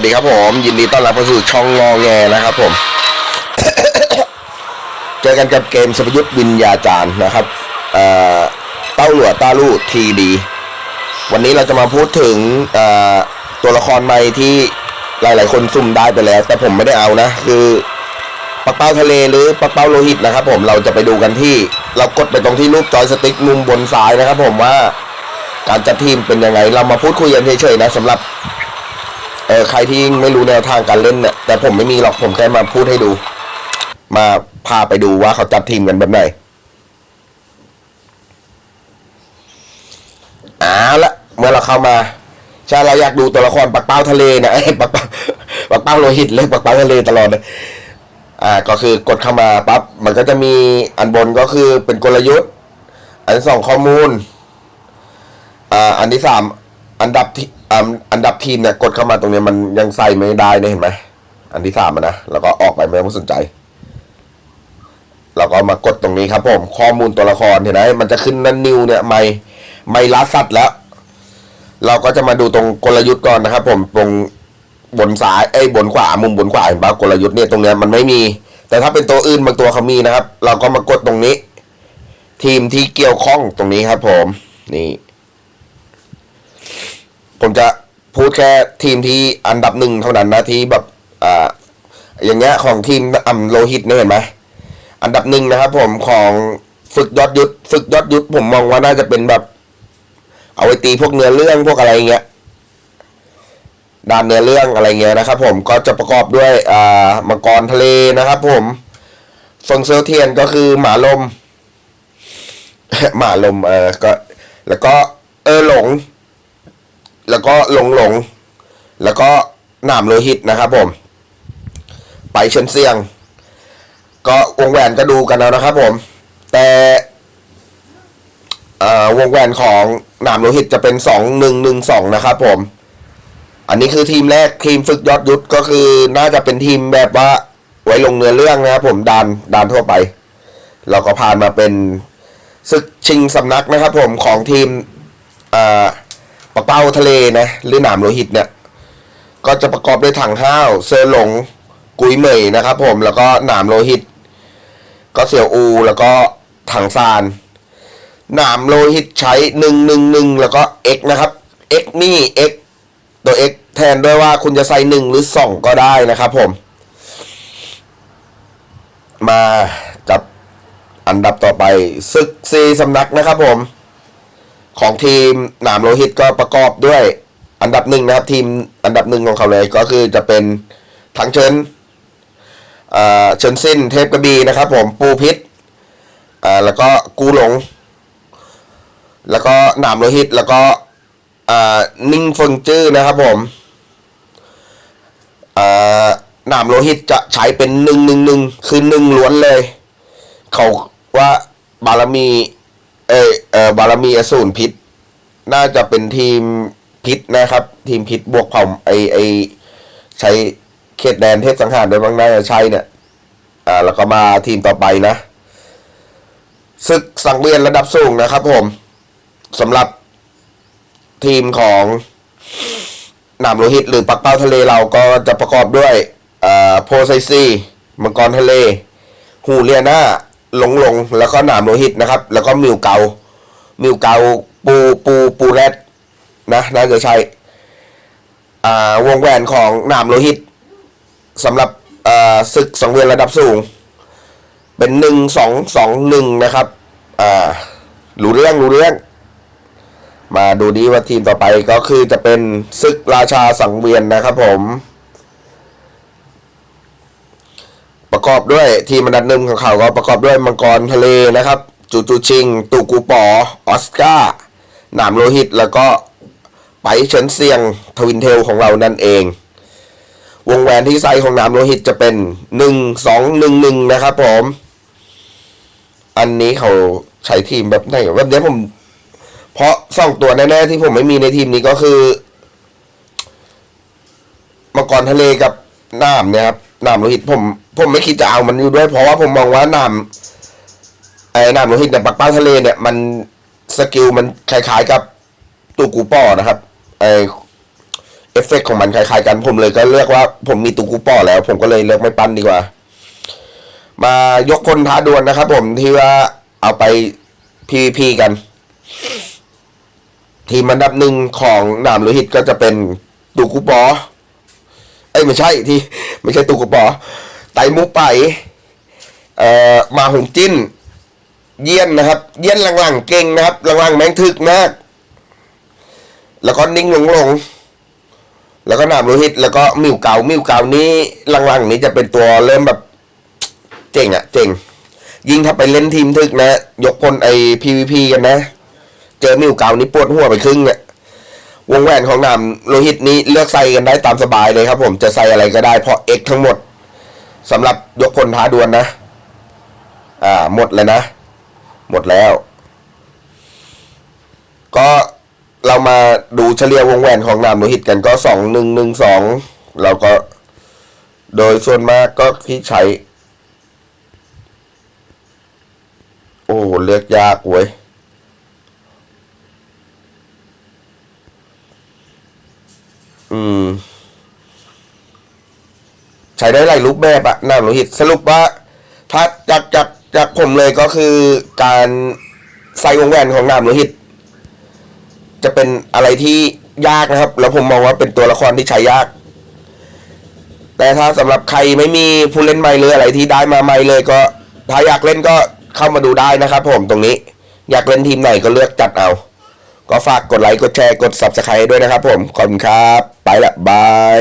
วัสดีครับผม ยินดีต้อนรับเข้าสู่ช่องงอแงนะครับผม เจอกันกับเกมสพยุทธวิญญาจารย์นะครับเอ่อเต้าหลวต้าลู่ทีดี วันนี้เราจะมาพูดถึงเอ่อตัวละครใหม่ที่หลาย ๆ คนซุ่มได้ไปแล้ว แต่ผมไม่ได้เอานะ คือปักเป้าทะเลหรือปักเป้าโลหิตนะครับผมเราจะไปดูกันที่ เรากดไปตรงที่รูปจอยสติ๊กมุมบนซ้ายนะครับผมว่าการจัดทีมเป็นยังไง เรามาพูดคุยกันเฉยๆนะสำหรับ เออใครที่ไม่รู้แนวทางการเล่นเนี่ยแต่ผมไม่มีหรอกผมแค่มาพูดให้ดู มาพาไปดูว่าเขาจัดทีมกันแบบไหนเอาละเมื่อเราเข้ามาใช่เราอยากดูตัวละครปักเป้าทะเลนี่ยไอ้ปักเป้าปักเป้าโลหิตเลยปักเป้าทะเลตลอดเลยอ่าก็คือกดเข้ามาปั๊บมันก็จะมีอันบนก็คือเป็นกลยุทธ์ อันสองข้อมูลอ่าอันที่สามอันดับที่ อันดับทีมเนี่ยกดเข้ามาตรงนี้มันยังใส่ไม่ได้เนี่ยเห็นไหมอันที่สามอะนะแล้วก็ออกไปไม่ต้องสนใจเราก็มากดตรงนี้ครับผมข้อมูลตัวละครเห็นไหมมันจะขึ้นนั่นนิวเนี่ยไม่ไม่ลัดสัตว์แล้ว เราก็จะมาดูตรงกลยุทธ์ก่อนนะครับ ผมตรงบนซ้ายไอ้บนขวามุมบนขวาเห็นปะกลยุทธ์เนี่ยตรงเนี้ยมันไม่มี แต่ถ้าเป็นตัวอื่นบางตัวเขามีนะครับ เราก็มากดตรงนี้ ทีมที่เกี่ยวข้องตรงนี้ครับ ผมนี่ ผมจะพูดแค่ทีมที่อันดับหนึ่งเท่านั้นนะที่แบบอ่าอย่างเงี้ยของทีมอ่ำโลหิตเนี่ยเห็นไหมอันดับหนึ่งนะครับผมของฝึกยอดยุทธฝึกยอดยุทธผมมองว่าน่าจะเป็นแบบ เอาไว้ตีพวกเนื้อเรื่องพวกอะไรเงี้ยด้านเนื้อเรื่องอะไรเงี้ยนะครับ ผมก็จะประกอบด้วยอ่ามังกรทะเลนะครับ ผมฟงเซลเทียนก็คือหมาลมหมาลมเออก็ แล้วก็เออหลง แล้วก็หลงหลง แล้วก็หนามโลหิตนะครับผม ไปเชิญเสียง ก็วงแหวนก็ดูกันแล้วนะครับผม แต่อ่อวงแหวนของหนามโลหิตจะเป็นสองหนึ่งหนึ่งสองนะครับผม อันนี้คือทีมแรกทีมฝึกยอดยุทธก็คือน่าจะเป็นทีมแบบว่าไว้ลงเนื้อเรื่องนะครับผมดานดานทั่วไป เราก็ผ่านมาเป็นศึกชิงสำนักนะครับผมของทีมอ่า ปลาเป้าทะเลนะหรือหนามโลหิตเนี่ย ก็จะประกอบด้วยถังห้าวเซอร์หลง กุยเหมยนะครับ ผมแล้วก็หนามโลหิต ก็เสี่ยวอูแล้วก็ถังซานหนามโลหิตใช้หนึ่งหนึ่งหนึ่งแล้วก็ x นะครับ x นี่ x ตัว x แทนด้วยว่าคุณจะใส่หนึ่งหรือสองก็ได้นะครับผม มาจับอันดับต่อไปศึกซีสำนักนะครับผม ของทีมหนามโลหิตก็ประกอบด้วยอันดับหนึ่งนะครับ ทีมอันดับหนึ่งของเขาเลยก็คือจะเป็นทั้งเชิญเชิญสิ้นเทพกระบีนะครับ ผมปูพิษแล้วก็กูหลง แล้วก็หนามโลหิตแล้วก็นิ่งเฟิงจื้อนะครับผมหนามโลหิตจะใช้เป็นหนึ่งหนึ่งหนึ่งคือหนึ่งล้วนเลย เขาว่าบารมี เออเออบารมีอสูรพิษ น่าจะเป็นทีมพิษนะครับ ทีมพิษบวกเผ่าไอไอใช้เขตแดนเทพสังหารโดยบ้างน่าจะใช่เนี่ย อ่าแล้วก็มาทีมต่อไปนะศึกสังเวียนระดับสูงนะครับผมสำหรับทีมของหนามโลหิต หรือปักเป้าทะเลเราก็จะประกอบด้วยอ่าโพไซซีมังกรทะเล หูเลียนา ลงหลงแล้วก็หนามโลหิตนะครับ แล้วก็มิวเกา มิวเกาปูปูปูแรดนะน่าจะใช่อ่าวงแหวนของหนามโลหิตสำหรับอ่าศึกสังเวียนระดับสูง เป็นหนึ่งสองสองหนึ่งนะครับอ่ารู้เรื่องรู้เรื่อง มาดูดีว่าทีมต่อไปก็คือจะเป็นศึกราชาสังเวียนนะครับผม ประกอบด้วยทีมอันดับหนึ่งของเขาก็ประกอบด้วยมังกรทะเลนะครับ จูจูชิง ตูกูปอออสการ์หนามโลหิต แล้วก็ไปเฉินเซียงทวินเทลของเรานั่นเอง วงแหวนที่ไซของหนามโลหิตจะเป็นหนึ่งสองหนึ่งหนึ่งนะครับผม อันนี้เขาใช้ทีมแบบไหนแบบนี้ผม เพราะสองตัวแน่ๆที่ผมไม่มีในทีมนี้ก็คือมังกรทะเลกับน้ำเนี่ยครับน้ำโลหิตผม ผมไม่คิดจะเอามันอยู่ด้วย เพราะว่าผมมองว่าน้ำไอ้น้ำโลหิตเนี่ยปักเป้าทะเลเนี่ย มันสกิลมันคล้ายๆกับตูกูป้อนะครับไอเอฟเฟกต์ของมันคล้ายๆกัน ผมเลยก็เลือกว่า ผมมีตุกูป้อแล้ว ผมก็เลยเลือกไม่ปั้นดีกว่า มายกคนท้าดวลนะครับ ผมที่ว่าเอาไป PVP กัน ทีมอันดับหนึ่งของหนามโลหิตก็จะเป็นตุกูปอเอ้ยไม่ใช่ที่ ไม่ใช่ตุกูปอ ไตมูไปเอ่อมาหงจิ้น เยี่ยนนะครับ เยี่ยนหลังๆเก่งนะครับหลังๆแม่งถึกมาก แล้วก็นิ่งหลงหลงๆแล้วก็นามโลหิต แล้วก็มิวเก่ามิวเก่านี้หลังๆนี้จะเป็นตัวเริ่มแบบเจ๋งอะเจ๋งยิ่งถ้าไปเล่นทีมทึกนะ ยกพลไอ PVP กันนะ เจอมิวเก่านี่ปวดหัวไปครึ่งอะวงแหวนของนามโลหิตนี้เลือกใส่กันได้ตามสบายเลยครับผมจะใส่อะไรก็ได้เพราะ X ทั้งหมด สำหรับยกพลท้าดวลนะ อ่า หมดเลยนะ หมดแล้ว ก็เรามาดูเฉลี่ยวงแหวนของนามโลหิตกันก็สองหนึ่งหนึ่งสองเราก็โดยส่วนมากก็ที่ใช้ โอ้เลือกยากเว้ย ใช้ได้หลายรูปแบบอะนามโลหิตสรุปว่า ถ้าจากจากจากผมเลยก็คือการใส่วงแหวนของนามโลหิต จะเป็นอะไรที่ยากนะครับ แล้วผมมองว่าเป็นตัวละครที่ใช้ยาก แต่ถ้าสำหรับใครไม่มีผู้เล่นใหม่หรืออะไรที่ได้มาใหม่เลยก็ถ้าอยากเล่นก็เข้ามาดูได้นะครับผมตรงนี้ อยากเล่นทีมไหนก็เลือกจัดเอา ก็ฝากกดไลค์กดแชร์กด subscribe ด้วยนะครับผมขอบคุณครับ ไปละบาย